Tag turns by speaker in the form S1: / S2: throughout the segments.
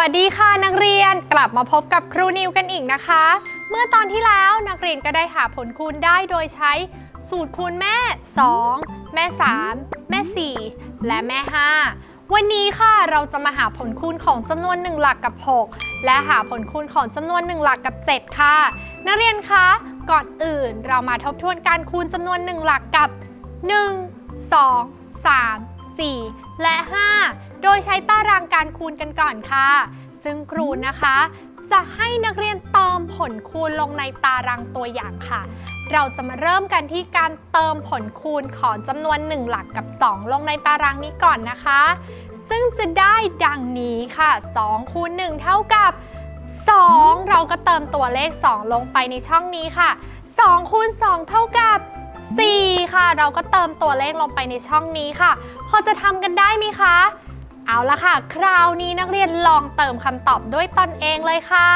S1: วัสดีค่ะนักเรียนกลับมาพบกับครูนิวกันอีกนะคะ เมื่อตอนที่แล้วนักเรียนก็ได้หาผลคูณได้โดยใช้สูตรคูณแม่ 2 แม่ 3 แม่ 4 และแม่ 5 วันนี้ค่ะเราจะมาหาผลคูณของจำนวน 1 หลักกับ 6 และหาผลคูณของจำนวน 1 หลักกับ 7 ค่ะ นักเรียนคะก่อนอื่นเรามาทบทวนการคูณจำนวน 1 หลักกับ 1 2 3 4 และ 5 โดยใช้ตารางการคูณกันก่อนค่ะ ซึ่งครูนะคะ จะให้นักเรียนเติมผลคูณลงในตารางตัวอย่างค่ะ เราจะมาเริ่มกันที่การเติมผลคูณของจำนวน 1 หลักกับ 2 ลงในตารางนี้ก่อนนะคะ ซึ่งจะได้ดังนี้ค่ะ2คูณ1เท่ากับ 2 เราก็เติมตัวเลข 2 ลงไปในช่องนี้ค่ะ2คูณ2เท่ากับ4ค่ะ เราก็เติมตัวเลขลงไปในช่องนี้ค่ะ พอจะทำกันได้ไหมคะ เอาละค่ะ คราวนี้นักเรียนลองเติมคำตอบด้วยตนเองเลยค่ะ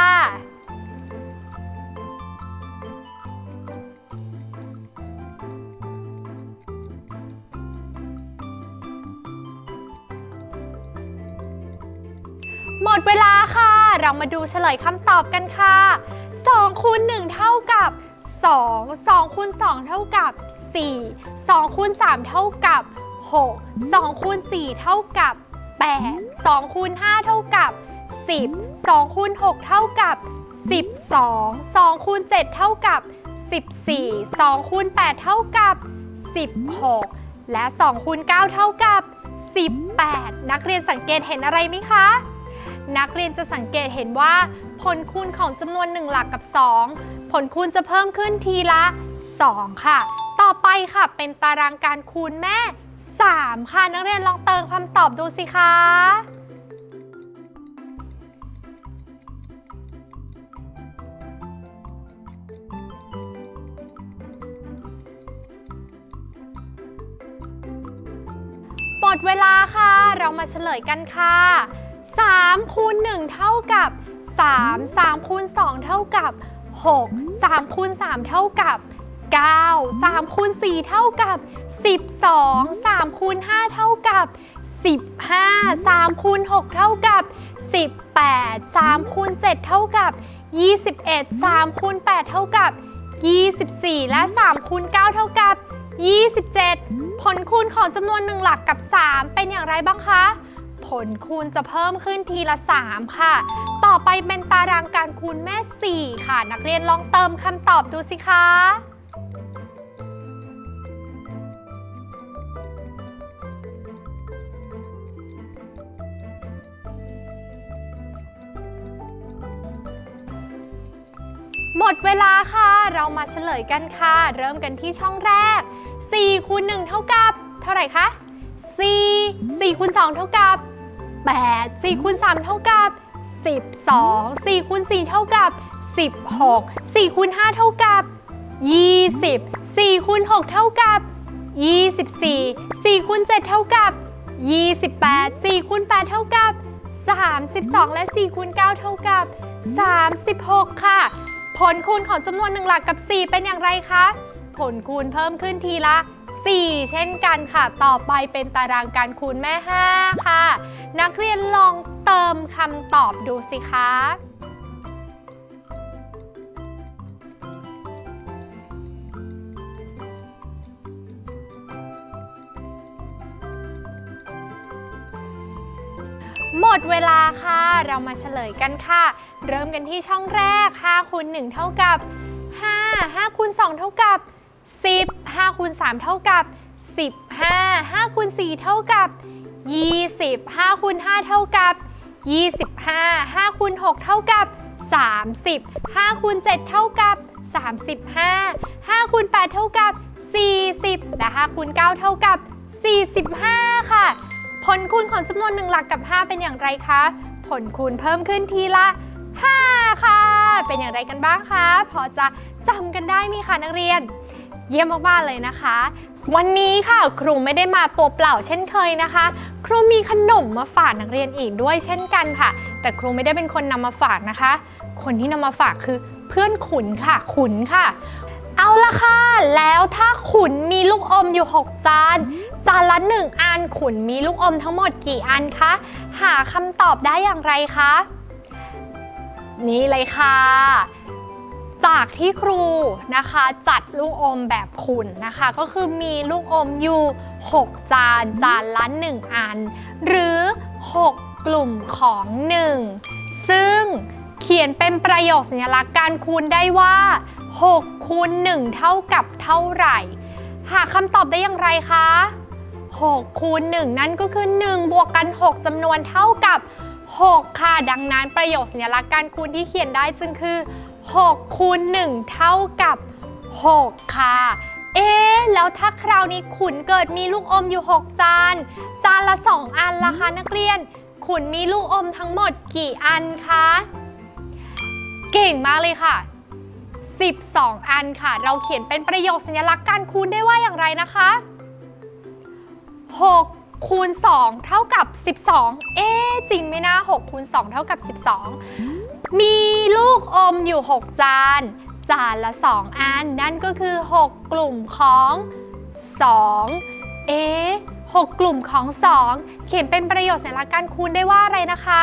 S1: หมดเวลาค่ะ เรามาดูเฉลยคำตอบกันค่ะ2คูณ1เท่ากับ 2 2คูณ2เท่ากับ 4 2คูณ3เท่ากับ 6 2คูณ4เท่ากับ 8 2คูณ5เท่ากับ 10 2คูณ6เท่ากับ 12 2คูณ7เท่ากับ 14 2คูณ8เท่ากับ 16 และ2คูณ9เท่ากับ 18 นักเรียนสังเกตเห็นอะไรไหมคะนักเรียนจะสังเกตเห็นว่า ผลคูณของจำนวน 1 หลักกับ 2 ผลคูณจะเพิ่มขึ้นทีละ 2 ค่ะ ต่อไปค่ะเป็นตารางการคูณแม่ 3 ค่ะ นักเรียนลองเติมคำตอบดูสิคะหมดเวลาค่ะ เรามาเฉลยกันค่ะ3คูณ1เท่ากับ 3 3คูณ2เท่ากับ 6 3คูณ3เท่ากับ 9 3คูณ4เท่ากับ 12 3คูณ5เท่ากับ 15 3คูณ6เท่ากับ 18 3คูณ7เท่ากับ 21 3คูณ8เท่ากับ 24 และ3คูณ9เท่ากับ 27 ผลคูณของจำนวนหนึ่งหลักกับ 3 เป็นอย่างไรบ้างคะ ผลคูณจะเพิ่มขึ้นทีละ 3 ค่ะ ต่อไปเป็นตารางการคูณแม่ 4 ค่ะ นักเรียนลองเติมคำตอบดูสิคะ หมดเวลาค่ะ เรามาเฉลยกันค่ะ เริ่มกันที่ช่องแรก4คูณ1เท่ากับ เท่าไหร่คะ4 4คูณ2เท่ากับ 8 4คูณ3เท่ากับ 12 4คูณ4เท่ากับ 16 4คูณ5เท่ากับ 20 4คูณ6เท่ากับ 24 4คูณ7เท่ากับ 28 4คูณ8เท่ากับ 32 และ4คูณ9เท่ากับ 36 ค่ะ ผลคูณของจำนวนหนึ่งหลักกับ 4 เป็นอย่างไรคะ ผลคูณเพิ่มขึ้นทีละ 4 เช่นกันค่ะ ต่อไปเป็นตารางการคูณแม่ 5 ค่ะ นักเรียนลองเติมคำตอบดูสิคะหมดเวลาค่ะ เรามาเฉลยกันค่ะ เริ่มกันที่ช่องแรก5คูณ1เท่ากับ 5 5คูณ2เท่ากับ 10 5คูณ3เท่ากับ 15 5คูณ4เท่ากับ 20 5คูณ5เท่ากับ 25 5คูณ6เท่ากับ 30 5คูณ7เท่ากับ 35 5คูณ8เท่ากับ 40 และ5คูณ9เท่ากับ 45 ค่ะ ผลคูณของจำนวนหนึ่งหลักกับ 5 เป็นอย่างไรคะ ผลคูณเพิ่มขึ้นทีละ 5 ค่ะ เป็นอย่างไรกันบ้างคะ พอจะจำกันได้ไหมคะนักเรียน เยี่ยมมากๆเลยนะคะ วันนี้ค่ะครูไม่ได้มาตัวเปล่าเช่นเคยนะคะ ครูมีขนมมาฝากนักเรียนอีกด้วยเช่นกันค่ะ แต่ครูไม่ได้เป็นคนนำมาฝากนะคะ คนที่นำมาฝากคือเพื่อนขุนค่ะ ขุนค่ะเอาละค่ะ แล้วถ้าขุนมีลูกอมอยู่ 6 จาน จานละ1อันขุนมีลูกอมทั้งหมดกี่อันคะ หาคำตอบได้อย่างไรคะ นี่เลยค่ะจากที่ครูนะคะจัดลูกอมแบบขุ่นนะคะ ก็คือมีลูกอมอยู่ 6 จานจานละ 1 อัน หรือ 6 กลุ่มของ 1 ซึ่งเขียนเป็นประโยคสัญลักษณ์การคูณได้ว่า6คูณ1เท่ากับเท่าไหร่ หาคำตอบได้อย่างไรคะ6คูณ1นั่นก็คือ 1 บวกกัน 6จำนวนเท่ากับ 6 ค่ะ ดังนั้นประโยคสัญลักษณ์การคูณที่เขียนได้จึงคือ6คูณ1เท่ากับ 6 ค่ะ เอ๊แล้วถ้าคราวนี้ขุนเกิดมีลูกอมอยู่ 6 จาน จานละ 2 อันละคะนักเรียน ขุนมีลูกอมทั้งหมดกี่อันคะ เก่งมากเลยค่ะ 12 อันค่ะ เราเขียนเป็นประโยคสัญลักษณ์การคูณได้ว่าอย่างไรนะคะ 6 คูณ 2 เท่ากับ 12 เอ๊จริงไหมนะ6คูณ 2 เท่ากับ 12 มีลูกอมอยู่ 6 จาน จานละ 2 อัน นั่นก็คือ 6 กลุ่มของ 2 เอ๊6กลุ่มของ 2 เขียนเป็นประโยชน์สัญลักษณ์การคูณได้ว่าอะไรนะคะ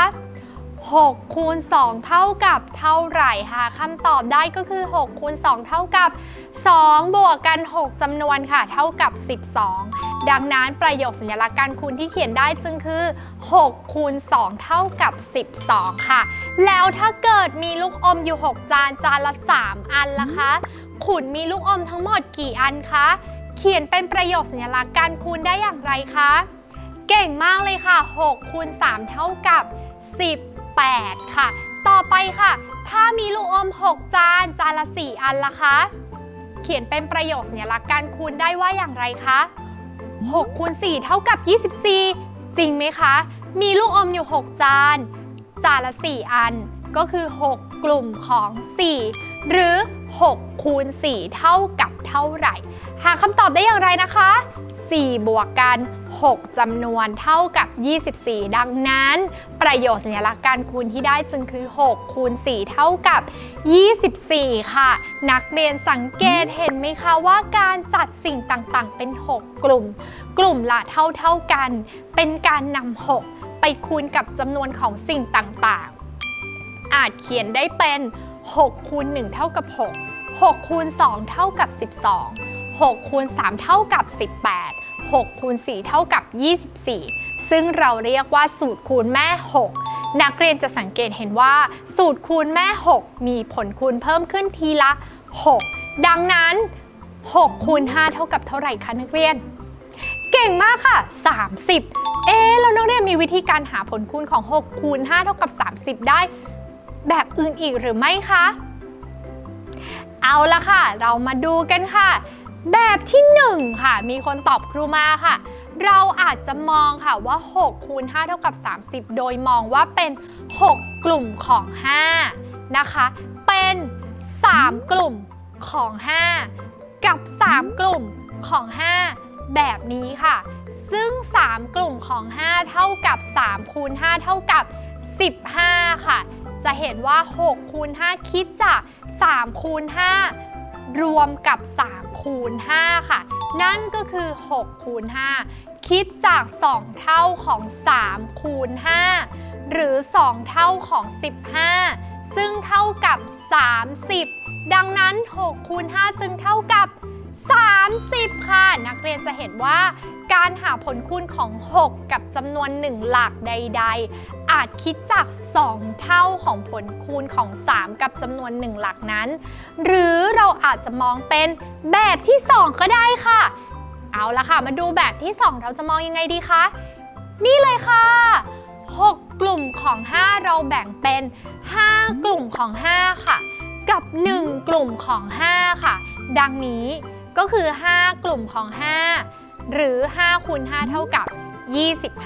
S1: 6 คูณ 2 เท่ากับเท่าไหร่คะคำตอบได้ก็คือ 6 คูณ 2 เท่ากับ 2 บวกกัน 6จำนวนค่ะ เท่ากับ 12 ดังนั้นประโยคสัญลักษณ์การคูณที่เขียนได้จึงคือ6คูณ2เท่ากับ 12 ค่ะ แล้วถ้าเกิดมีลูกอมอยู่ 6 จานจานละ 3 อันล่ะคะขุนมีลูกอมทั้งหมดกี่อันคะ เขียนเป็นประโยคสัญลักษณ์การคูณได้อย่างไรคะ เก่งมากเลยค่ะ6คูณ3เท่ากับ 18 ค่ะ ต่อไปค่ะ ถ้ามีลูกอม 6 จานจานละ 4 อันล่ะคะ เขียนเป็นประโยคสัญลักษณ์การคูณได้ว่าอย่างไรคะ 6คูณ4เท่ากับ 24 จริงไหมคะ มีลูกอมอยู่ 6 จาน จานละ 4 อันก็คือ 6 กลุ่มของ 4 หรือ 6 คูณ 4 เท่ากับเท่าไหร่ หาคำตอบได้อย่างไรนะคะ 4 บวกกัน 6จำนวนเท่ากับ 24 ดังนั้น ประโยชน์สัญลักษณ์การคูณที่ได้จึงคือ 6 คูณ 4 เท่ากับ 24 ค่ะ นักเรียนสังเกตเห็นไหมคะว่าการจัดสิ่งต่างๆ เป็น 6 กลุ่ม กลุ่มละเท่าๆกัน เป็นการนำ6 ไปคูณกับจำนวนของสิ่งต่างๆ อาจเขียนได้เป็น 6 คูณ 1 เท่ากับ 6 6คูณ 2 เท่ากับ 12 6คูณ 3 เท่ากับ 18 6คูณ4เท่ากับ 24 ซึ่งเราเรียกว่าสูตรคูณแม่ 6 นักเรียนจะสังเกตเห็นว่า สูตรคูณแม่ 6 มีผลคูณเพิ่มขึ้นทีละ 6 ดังนั้น 6คูณ5เท่ากับเท่าไหร่คะนักเรียน เก่งมากค่ะ 30 เอ๊แล้วนักเรียนมีวิธีการหาผลคูณของ 6 คูณ 5 เท่ากับ 30 ได้ แบบอื่นอีกหรือไม่คะ เอาละค่ะ เรามาดูกันค่ะ แบบที่1ค่ะ มีคนตอบครูมาค่ะ เราอาจจะมองค่ะว่า6คูณ5เท่ากับ 30 โดยมองว่าเป็น 6 กลุ่มของ 5 นะคะ เป็น 3 กลุ่มของ 5 กับ 3 กลุ่มของ 5 แบบนี้ค่ะ ซึ่ง 3 กลุ่มของ 5 เท่ากับ 3 คูณ 5 เท่ากับ 15 ค่ะ จะเห็นว่า 6 คูณ 5 คิดจาก3คูณ 5 รวมกับ 3 คูณ 5 ค่ะ นั่นก็คือ 6 คูณ 5 คิดจาก 2 เท่าของ 3 คูณ 5 หรือ 2 เท่าของ 15 ซึ่งเท่ากับ 30 ดังนั้น 6 คูณ 5 จึงเท่ากับ 30 ค่ะ นักเรียนจะเห็นว่าการหาผลคูณของ 6 กับจำนวน 1 หลักใด ๆ อาจคิดจาก 2 เท่าของผลคูณของ 3 กับจำนวน 1 หลักนั้น หรือเราอาจจะมองเป็นแบบที่ 2 ก็ได้ค่ะ เอาละค่ะ มาดูแบบที่ 2 เราจะมองยังไงดีคะ นี่เลยค่ะ 6 กลุ่มของ 5 เราแบ่งเป็น 5 กลุ่มของ 5 ค่ะ กับ 1 กลุ่มของ 5 ค่ะ ดังนี้ ก็คือ 5 กลุ่มของ 5 หรือ5คูณ5เท่ากับ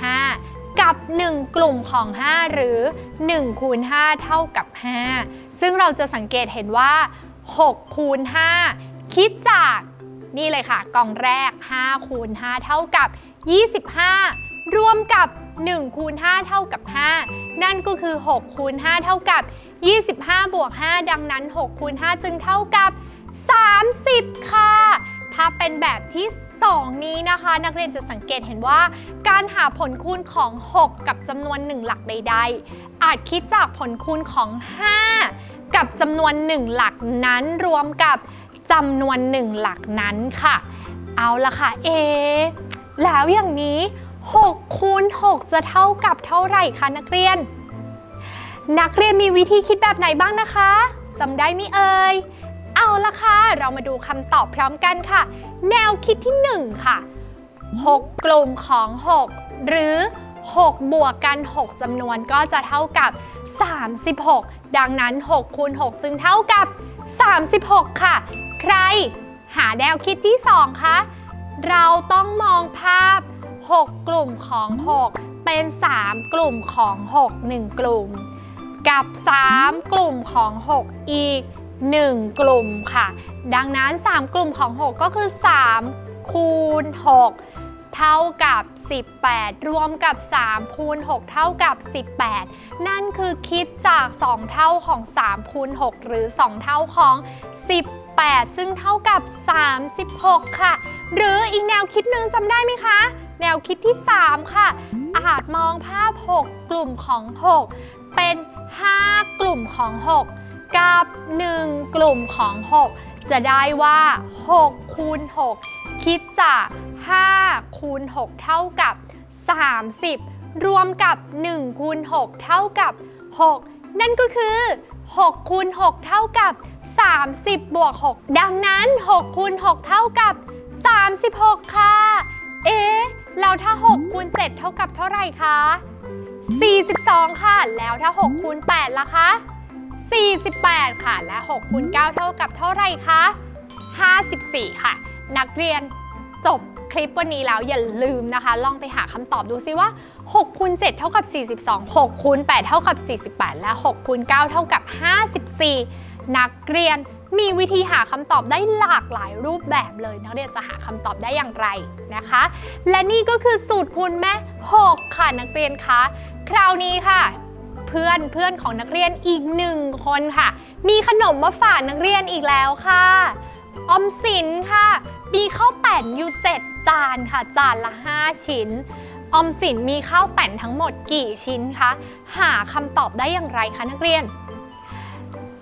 S1: 25 กับ 1 กลุ่มของ 5 หรือ1คูณ5เท่ากับ 5 ซึ่งเราจะสังเกตเห็นว่า6คูณ5คิดจากนี่เลยค่ะ กล่องแรก5คูณ5เท่ากับ 25 รวมกับ1คูณ5เท่ากับ 5 นั่นก็คือ6คูณ5เท่ากับ 25 บวก 5 ดังนั้น6คูณ5จึงเท่ากับ 30 ค่ะ ถ้าเป็นแบบที่ 2 นี้นะคะ นักเรียนจะสังเกตเห็นว่า การหาผลคูณของ 6 กับจำนวน 1 หลักใด ๆ อาจคิดจากผลคูณของ 5 กับจำนวน 1 หลักนั้นรวมกับจำนวน 1 หลักนั้นค่ะ เอาละค่ะ เอ แล้วอย่างนี้6คูณ6จะเท่ากับเท่าไหร่คะนักเรียน นักเรียนมีวิธีคิดแบบไหนบ้างนะคะจำได้ไหมเอ่ย เอาละค่ะ เรามาดูคำตอบพร้อมกันค่ะ แนวคิดที่ 1 ค่ะ 6 กลุ่มของ 6 หรือ 6 บวกกัน 6จำนวนก็จะเท่ากับ 36 ดังนั้น 6คูณ6จึงเท่ากับ 36 ค่ะ ใครหาแนวคิดที่ 2 คะ เราต้องมองภาพ 6 กลุ่มของ 6 เป็น 3 กลุ่มของ 6 1 กลุ่ม กับ 3 กลุ่มของ 6 อีก 1 กลุ่มค่ะ ดังนั้น 3 กลุ่มของ 6 ก็คือ 3 คูณ 6 เท่ากับ 18 รวมกับ 3 คูณ 6 เท่ากับ 18 นั่นคือคิดจาก 2 เท่าของ 3 คูณ 6 หรือ 2 เท่าของ 18 ซึ่งเท่ากับ 36 ค่ะ หรืออีกแนวคิดหนึ่งจำได้ไหมคะ แนวคิดที่ 3 ค่ะ อาจมองภาพ 6 กลุ่มของ 6 เป็น 5 กลุ่มของ 6 กับ1 กลุ่มของ 6 จะได้ว่า6คูณ6คิดจาก5คูณ6เท่ากับ 30 รวมกับ1คูณ6เท่ากับ 6 นั่นก็คือ6คูณ6เท่ากับ 30 บวก 6 ดังนั้น6คูณ6เท่ากับ 36 ค่ะ เอ๊ะแล้วถ้า6คูณ7เท่ากับเท่าไหร่คะ 42 ค่ะ แล้วถ้า6คูณ8ล่ะคะ 48 ค่ะ และ6คูณ9เท่ากับเท่าไหร่คะ 54 ค่ะ นักเรียนจบคลิปวันนี้แล้วอย่าลืมนะคะ ลองไปหาคำตอบดูซิว่า6คูณ7เท่ากับ 42 6คูณ8เท่ากับ 48 และ6คูณ9เท่ากับ 54 นักเรียนมีวิธีหาคำตอบได้หลากหลายรูปแบบเลย นักเรียนจะหาคำตอบได้อย่างไรนะคะ และนี่ก็คือสูตรคูณแม่ 6 ค่ะนักเรียนคะ คราวนี้ค่ะ พื่อนเพื่อนของนักเรียนอีกหนึ่งคนค่ะ มีขนมมาฝากนักเรียนอีกแล้วค่ะ ออมสินค่ะ มีข้าวแต่นอยู่7จานค่ะ จานละ 5 ชิ้น ออมสินมีข้าวแต่นทั้งหมดกี่ชิ้นคะหาคำตอบได้อย่างไรคะนักเรียน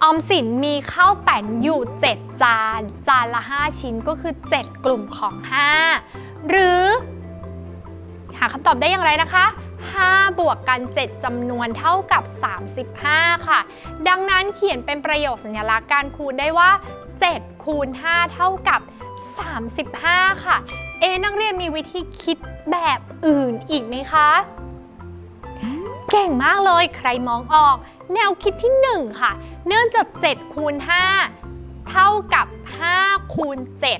S1: ออมสินมีข้าวแต่นอยู่ 7 จาน จานละ 5 ชิ้นก็คือ 7 กลุ่มของ 5 หรือ หาคำตอบได้อย่างไรนะคะ 5 บวกกัน 7จำนวนเท่ากับ 35 ค่ะ ดังนั้นเขียนเป็นประโยคสัญลักษณ์การคูณได้ว่า 7 คูณ 5 เท่ากับ 35 ค่ะ เอนักเรียนมีวิธีคิดแบบอื่นอีกไหมคะ เก่งมากเลยใครมองออก แนวคิดที่ 1 ค่ะ เนื่องจาก 7 คูณ 5 เท่ากับ 5 คูณ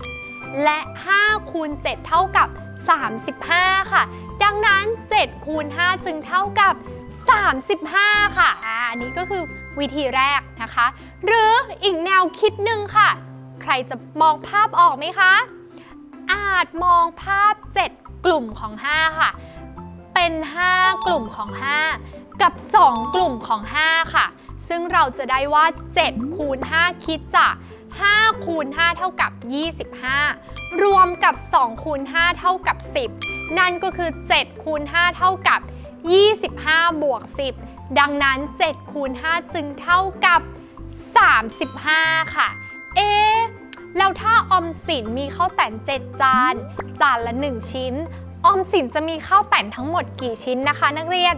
S1: 7 และ 5 คูณ 7 เท่ากับ 35 ค่ะ ดังนั้น 7 คูณ 5 จึงเท่ากับ 35 ค่ะอ่าอันนี้ก็คือวิธีแรกนะคะ หรืออีกแนวคิดหนึ่งค่ะ ใครจะมองภาพออกไหมคะ อาจมองภาพ 7 กลุ่มของ 5 ค่ะ เป็น 5 กลุ่มของ 5 กับ 2 กลุ่มของ 5 ค่ะ ซึ่งเราจะได้ว่า 7 คูณ 5 คิดจาก5คูณ5เท่ากับ 25 รวมกับ 2 คูณ 5 เท่ากับ 10 นั่นก็คือ7คูณ5เท่ากับ 25 บวก 10 ดังนั้น7คูณ5จึงเท่ากับ 35 ค่ะ เอ๊แล้วถ้าออมสินมีข้าวแต่น7 จาน จานละ 1 ชิ้น ออมสินจะมีข้าวแต่นทั้งหมดกี่ชิ้นนะคะ นักเรียน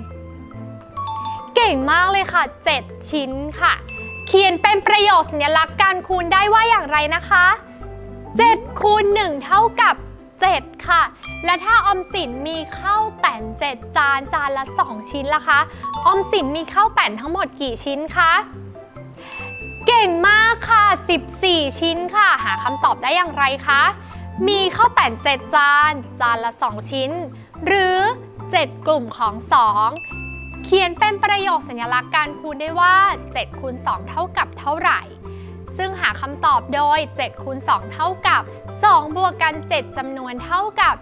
S1: เก่งมากเลยค่ะ 7 ชิ้นค่ะ เขียนเป็นประโยคสัญลักษณ์การคูณได้ว่าอย่างไรนะคะ7คูณ1เท่ากับ 7 ค่ะ และถ้าออมสินมีข้าวแต่น 7 จานจานละ 2 ชิ้นล่ะคะ ออมสินมีข้าวแต่นทั้งหมดกี่ชิ้นคะเก่งมากค่ะ 14 ชิ้นค่ะ หาคำตอบได้อย่างไรคะ มีข้าวแต่น 7 จาน จานละ 2 ชิ้น หรือ 7 กลุ่มของ 2 เขียนเป็นประโยคสัญลักษณ์การคูณได้ว่า7คูณ2เท่ากับเท่าไหร่ ซึ่งหาคำตอบโดย7คูณ2เท่ากับ 2 บวกกัน 7จำนวนเท่ากับ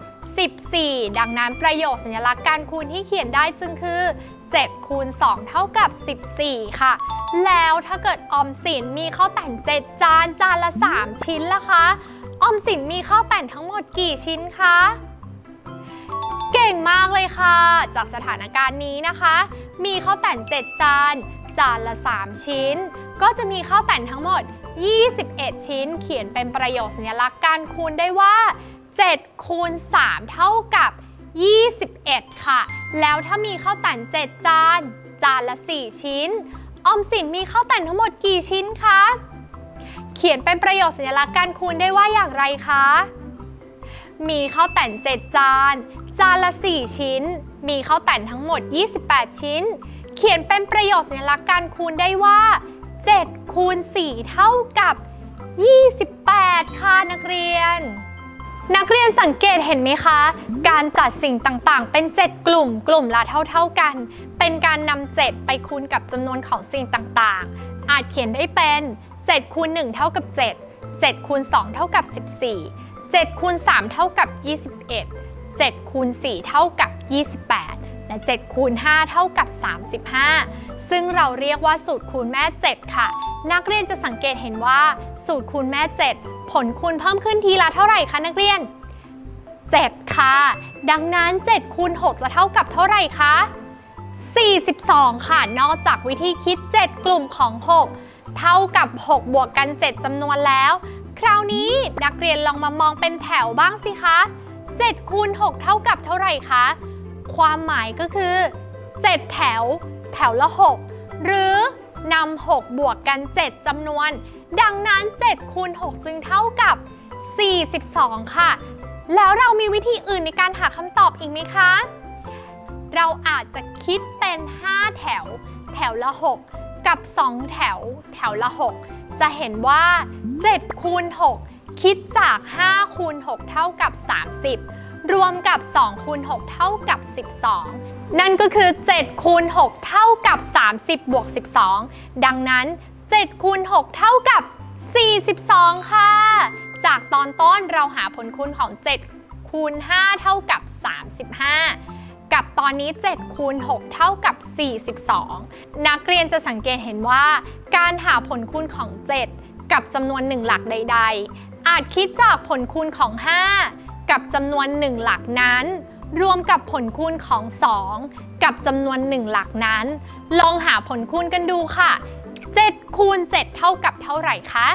S1: 14 ดังนั้นประโยคสัญลักษณ์การคูณที่เขียนได้จึงคือ 7 คูณ 2 เท่ากับ 14 ค่ะ แล้วถ้าเกิดออมสินมีข้าวแต่น 7 จาน จานละ 3 ชิ้นล่ะคะ อออมสินมีข้าวแต่นทั้งหมดกี่ชิ้นคะ เก่งมากเลยค่ะ จากสถานการณ์นี้นะคะ มีข้าวแต่น 7 จาน จานละ 3 ชิ้น ก็จะมีข้าวแต่นทั้งหมด 21 ชิ้น เขียนเป็นประโยคสัญลักษณ์การคูณได้ว่า7คูณ3เท่ากับ 21 ค่ะ แล้วถ้ามีข้าวแต่น7 จาน จานละ 4 ชิ้น ออมสินมีข้าวแต่นทั้งหมดกี่ชิ้นคะ เขียนเป็นประโยคสัญลักษณ์การคูณได้ว่าอย่างไรคะ มีข้าวแต่น7 จาน จานละ 4 ชิ้น มีข้าวแต่นทั้งหมด 28 ชิ้น เขียนเป็นประโยคสัญลักษณ์การคูณได้ว่า 7คูณ4เท่ากับ 28 ค่ะนักเรียน นักเรียนสังเกตเห็นไหมคะ การจัดสิ่งต่างๆ เป็น 7 กลุ่ม กลุ่มละเท่า ๆกัน เป็นการนำ7ไปคูณกับจำนวนของสิ่งต่างๆ อาจเขียนได้เป็น7คูณ1เท่ากับ 7 7คูณ2เท่ากับ 14 7คูณ3เท่ากับ 21 7คูณ4เท่ากับ 28 และ7คูณ5เท่ากับ 35 ซึ่งเราเรียกว่าสูตรคูณแม่ 7 ค่ะ นักเรียนจะสังเกตเห็นว่า สูตรคูณแม่ 7 ผลคูณเพิ่มขึ้นทีละเท่าไหร่คะนักเรียน 7 ค่ะ ดังนั้น 7 คูณ 6 จะเท่ากับเท่าไหร่คะ 42 ค่ะ นอกจากวิธีคิด 7 กลุ่มของ 6 เท่ากับ 6 บวกกัน 7จำนวนแล้ว คราวนี้นักเรียนลองมามองเป็นแถวบ้างสิคะ 7 คูณ 6 เท่ากับเท่าไหร่คะ ความหมายก็คือ 7 แถว แถวละ 6 หรือนำ6บวกกัน 7จำนวน ดังนั้น 7 คูณ 6 จึงเท่ากับ 42 ค่ะ แล้วเรามีวิธีอื่นในการหาคำตอบอีกไหมคะ เราอาจจะคิดเป็น 5 แถว แถวละ 6 กับ 2 แถว แถวละ 6 จะเห็นว่า 7 คูณ 6 คิดจาก 5 คูณ 6 เท่ากับ 30 รวมกับ 2 คูณ 6 เท่ากับ 12 นั่นก็คือ7คูณ6เท่ากับ 30บวก12 ดังนั้น7คูณ6เท่ากับ 42 ค่ะ จากตอนต้นเราหาผลคูณของ 7 คูณ 5 เท่ากับ 35 กับตอนนี้ 7 คูณ 6 เท่ากับ 42 นักเรียนจะสังเกตเห็นว่า การหาผลคูณของ 7 กับจำนวน 1 หลักใด ๆ อาจคิดจากผลคูณของ 5 กับจำนวน 1 หลักนั้น รวมกับผลคูณของ 2 กับจำนวน 1 หลักนั้น ลองหาผลคูณกันดูค่ะ 7 คูณ 7 เท่ากับเท่าไหร่คะ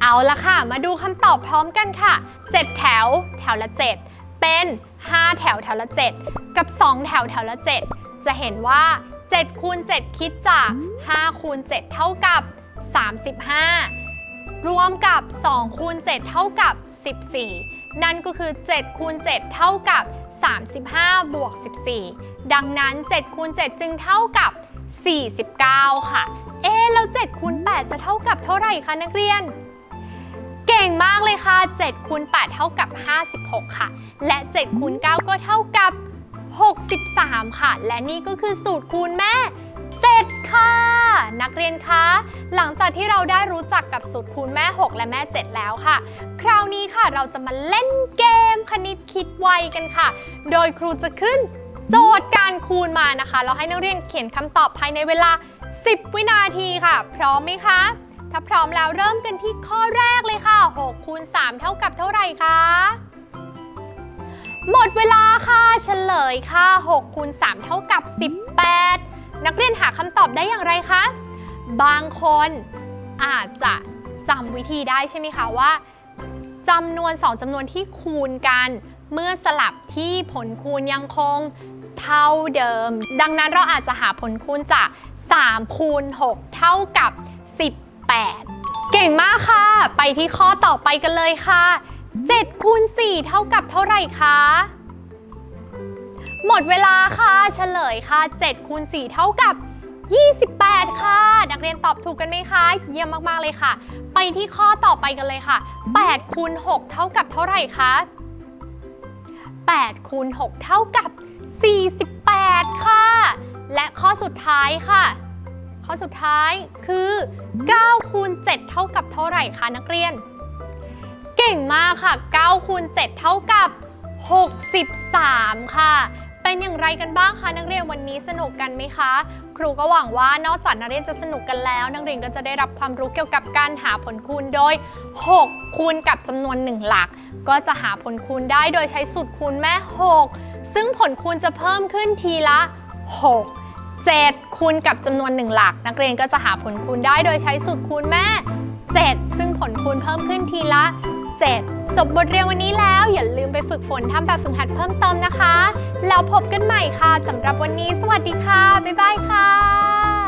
S1: เอาละค่ะ มาดูคำตอบพร้อมกันค่ะ 7 แถว แถวละ 7 เป็น 5 แถวแถวละ 7 กับ 2 แถวแถวละ 7 จะเห็นว่า 7 คูณ 7 คิดจาก 5 คูณ 7 เท่ากับ 35 รวมกับ 2 คูณ 7 เท่ากับ 14 นั่นก็คือ7คูณ7เท่ากับ 35 บวก 14 ดังนั้น7คูณ7จึงเท่ากับ 49 ค่ะ เอ๊แล้ว7คูณ8จะเท่ากับเท่าไหร่คะนักเรียน เก่งมากเลยค่ะ7คูณ8เท่ากับ 56 ค่ะ และ7คูณ9ก็เท่ากับ 63 ค่ะ และนี่ก็คือสูตรคูณแม่ 7ค่ะ นักเรียนคะ หลังจากที่เราได้รู้จักกับสูตรคูณแม่ 6 และแม่ 7 แล้วค่ะ คราวนี้ค่ะเราจะมาเล่นเกมคณิตคิดไวกันค่ะ โดยครูจะขึ้นโจทย์การคูณมานะคะแล้วให้นักเรียนเขียนคำตอบภายในเวลา 10 วินาทีค่ะ พร้อมไหมคะ ถ้าพร้อมแล้วเริ่มกันที่ข้อแรกเลยค่ะ6คูณ3เท่ากับเท่าไหร่คะหมดเวลาค่ะเฉลยค่ะ6คูณ3เท่ากับ 18 นักเรียนหาคำตอบได้อย่างไรคะ บางคนอาจจะจำวิธีได้ใช่ไหมคะว่าจำนวน2จำนวนที่คูณกัน เมื่อสลับที่ผลคูณยังคงเท่าเดิม ดังนั้นเราอาจจะหาผลคูณจาก3คูณ6เท่ากับ 18 เก่งมากค่ะ ไปที่ข้อต่อไปกันเลยค่ะ7คูณ4เท่ากับเท่าไหร่คะ หมดเวลาค่ะเฉลยค่ะ7คูณ4เท่ากับ 28 ค่ะ นักเรียนตอบถูกกันไหมคะ เยี่ยมมากๆเลยค่ะ ไปที่ข้อต่อไปกันเลยค่ะ8คูณ6เท่ากับเท่าไหร่คะ8คูณ6เท่ากับ 48 ค่ะ และข้อสุดท้ายค่ะ ข้อสุดท้ายคือ9คูณ7เท่ากับเท่าไหร่คะนักเรียน เก่งมากค่ะ9คูณ7เท่ากับ 63 ค่ะ เป็นอย่างไรกันบ้างคะนักเรียนวันนี้สนุกกันไหมคะ ครูก็หวังว่านอกจากนักเรียนจะสนุกกันแล้ว นักเรียนก็จะได้รับความรู้เกี่ยวกับการหาผลคูณโดย 6 คูณกับจำนวน 1 หลัก ก็จะหาผลคูณได้โดยใช้สูตรคูณแม่ 6 ซึ่งผลคูณจะเพิ่มขึ้นทีละ 6 7 คูณกับจำนวน 1 หลัก นักเรียนก็จะหาผลคูณได้โดยใช้สูตรคูณแม่ 7 ซึ่งผลคูณเพิ่มขึ้นทีละ 7 จบบทเรียนวันนี้แล้ว อย่าลืมไปฝึกฝนทำแบบฝึกหัดเพิ่มเติมนะคะ แล้วพบกันใหม่ค่ะสำหรับวันนี้ สวัสดีค่ะ บ๊ายบายค่ะ